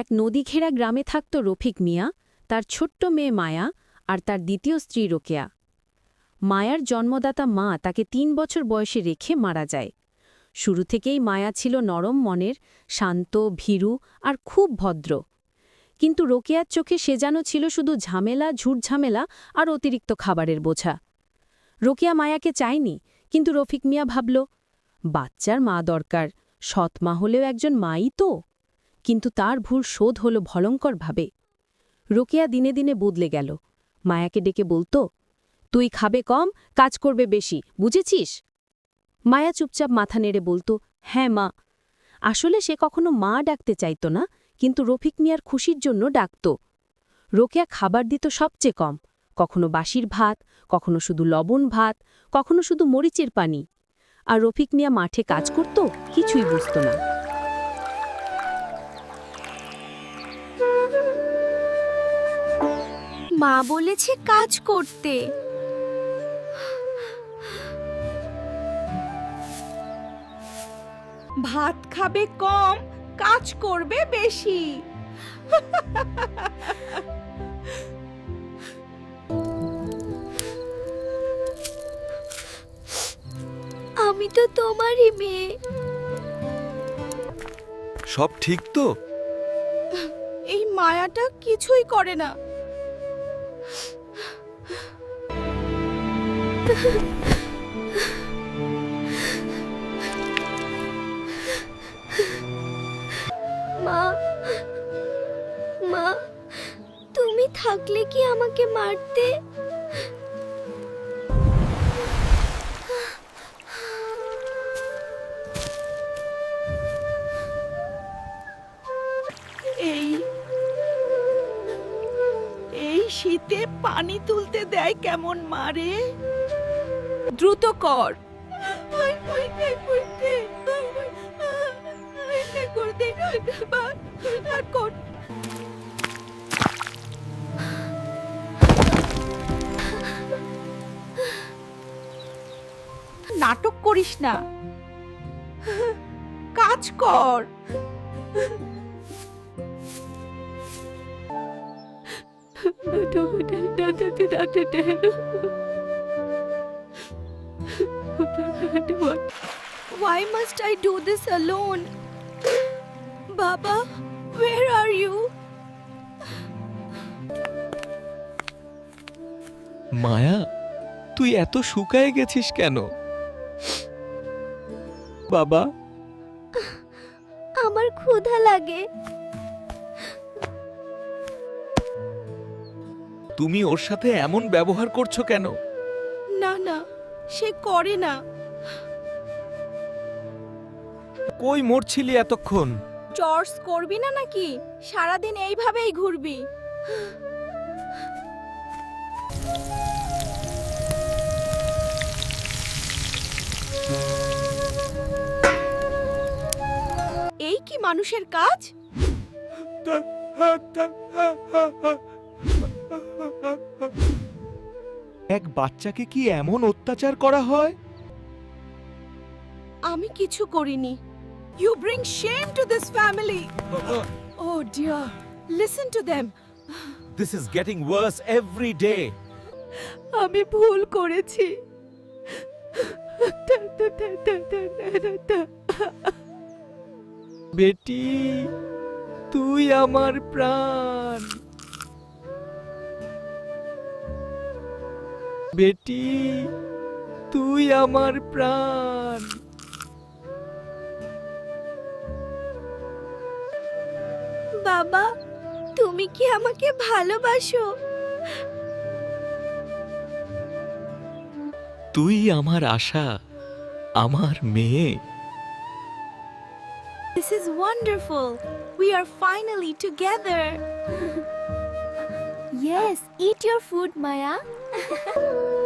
এক নদীঘেরা গ্রামে থাকত রফিক মিয়া, তার ছোট্ট মেয়ে মায়া আর তার দ্বিতীয় স্ত্রী রোকেয়া। মায়ার জন্মদাতা মা তাকে তিন বছর বয়সে রেখে মারা যায়। শুরু থেকেই মায়া ছিল নরম মনের, শান্ত, ভীরু আর খুব ভদ্র। কিন্তু রোকেয়ার চোখে সে যেন ছিল শুধু ঝামেলা, ঝুটঝামেলা আর অতিরিক্ত খাবারের বোঝা। রোকেয়া মায়াকে চায়নি, কিন্তু রফিক মিয়া ভাবল, বাচ্চার মা দরকার, সৎ মা হলেও একজন মাই তো। কিন্তু তার ভুল শোধ হল ভয়ঙ্করভাবে। রোকেয়া দিনে দিনে বদলে গেল। মায়াকে ডেকে বলতো, তুই খাবে কম, কাজ করবে বেশি, বুঝেছিস? মায়া চুপচাপ মাথা নেড়ে বলতো হ্যাঁ মা। আসলে সে কখনো মা ডাকতে চাইত না, কিন্তু রফিক মিয়ার খুশির জন্য ডাকত। রোকেয়া খাবার দিত সবচেয়ে কম, কখনো বাসির ভাত, কখনো শুধু লবণ ভাত, কখনো শুধু মরিচের পানি। আর রফিক মিয়া মাঠে কাজ করত, কিছুই বুঝত না। মা বলেছে কাজ করতে। ভাত খাবে কম কাজ করবে বেশি। আমি তো তোমারই মেয়ে। সব ঠিক তো? এই মায়াটা কিছুই করে না। মা মা, তুমি থাকলে কি আমাকে মারতে? এই এই শীতে পানি তুলতে দেয় কেমন মারে দ্রুত কর। নাটক করিস না। কাজ কর। Why must I do this alone? Baba, where are you? মায়া তুই এত শুকায় গেছিস কেন? বাবা? আমার ক্ষুধা লাগে। তুমি ওর সাথে এমন ব্যবহার করছ কেন? না না। সে করে না। কই মরছিলি এতক্ষণ? চর্স করবি না নাকি? সারাদিন এইভাবেই ঘুরবি। এই কি মানুষের কাজ? এক বাচ্চাকে কি এমন অত্যাচার করা হয়? আমি কিছু করিনি। You bring shame to this family oh dear listen to them this is getting worse every day আমি ভুল করেছি। বেটি তুই আমার প্রাণ। বেটি তুই আমার প্রাণ বাবা তুমি কি আমাকে ভালোবাসো তুই আমার আশা আমার মেয়ে This is wonderful. We are finally together. Yes, eat your food, Maya.